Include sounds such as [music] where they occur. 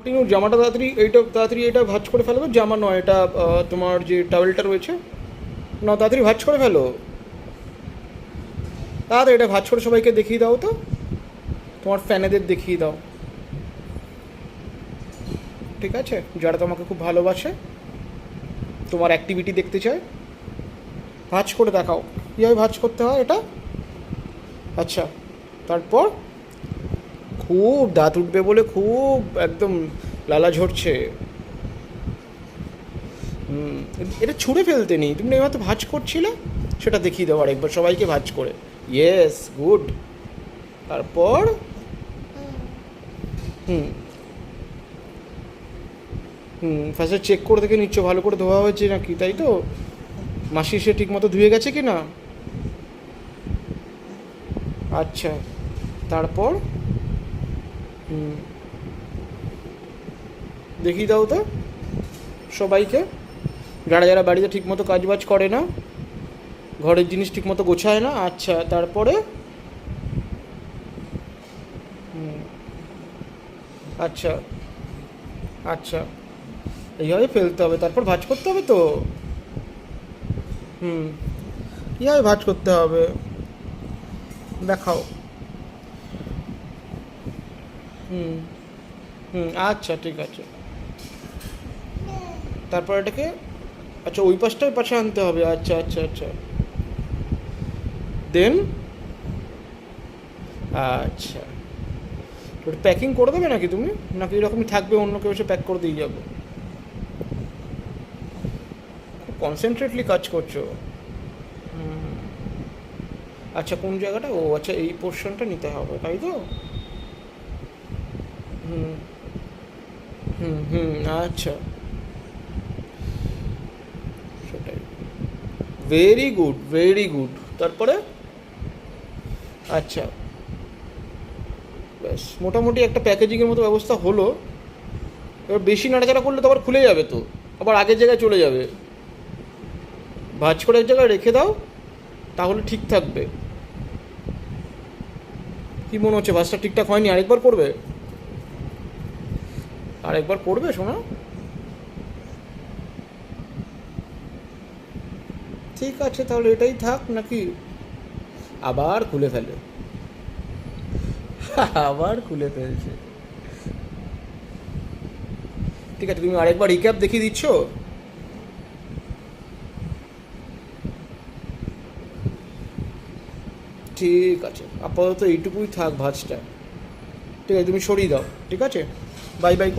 Continue জামাটা তাড়াতাড়ি, এইটা তাড়াতাড়ি এটা ভাজ করে ফেলবে জামা নয়, এটা তোমার যে টাওয়েলটা রয়েছে, না, তাড়াতাড়ি ভাজ করে ফেলো। তাড়াতাড়ি এটা ভাজ করে সবাইকে দেখিয়ে দাও তো। তোমার ফ্যানেদের দেখিয়ে দাও। ঠিক আছে? যারা তোমাকে খুব ভালোবাসে, তোমার অ্যাক্টিভিটি দেখতে চায়, ভাজ করে দেখাও। কীভাবে ভাজ করতে হয় এটা? আচ্ছা তারপর খুব দাঁত উঠবে বলে খুব একদম লালা ঝরছে। এটা ছুঁড়ে ফেলতে নেই। তুমি তো ভাজ করছিলে? সেটা দেখিয়ে দাও আরেকবার, সবাইকে ভাজ করে। ইয়েস গুড তারপর? হুম। হুম ফার্স্টে চেক করে দেখে নিচ্ছ, ভালো করে ধোয়া হয়েছে নাকি, তাই তো? মাসি সে ঠিক মতো ধুয়ে গেছে কি না আচ্ছা তারপর? হুম। দেখিয়ে দাও তো, সবাইকে। যারা যারা বাড়িতে ঠিকমতো কাজবাজ করে না, ঘরের জিনিস ঠিকমতো গোছায় না আচ্ছা তারপরে? আচ্ছা আচ্ছা এইভাবে ফেলতে হবে, তারপর ভাজ করতে হবে তো? হুম কীভাবে ভাজ করতে হবে। দেখাও। হুম। হুম আচ্ছা ঠিক আছে। তারপর এটাকে আচ্ছা ওই পাশটা ওই পাশে আনতে হবে। আচ্ছা আচ্ছা আচ্ছা। দেন আচ্ছা। ওটা প্যাকিং করে দেবে নাকি তুমি? নাকি এরকমই থাকবে, অন্য কেউ এসে প্যাক করে দিয়ে যাবে? খুব কনসেন্ট্রেটলি কাজ করছ। আচ্ছা কোন জায়গাটা? ও আচ্ছা এই পোর্শনটা নিতে হবে, তাই তো? হুম হুম হুম আচ্ছা। সেটাই। ভেরি গুড ভেরি গুড তারপরে? আচ্ছা। ব্যাস, মোটামুটি একটা প্যাকেজিংয়ের মতো ব্যবস্থা হলো। এবার বেশি নাড়াচাড়া করলে তো আবার খুলে যাবে তো। আবার আগের জায়গায় চলে যাবে। ভাজ করে এক জায়গায় রেখে দাও, তাহলে ঠিক থাকবে। কি মনে হচ্ছে? ভাজটা ঠিকঠাক হয়নি? আরেকবার করবে? আরেকবার করবে শোনা। ঠিক আছে, তাহলে এটাই থাক নাকি? আবার খুলে ফেলে। [laughs] আবার খুলে ফেলছে। ঠিক আছে, তুমি আরেকবার রিক্যাপ দেখিয়ে দিচ্ছ? ঠিক আছে, আপাতত এইটুকুই থাক ভাজটা। ঠিক আছে, তুমি সরিয়ে দাও, ঠিক আছে? বাই বাই করে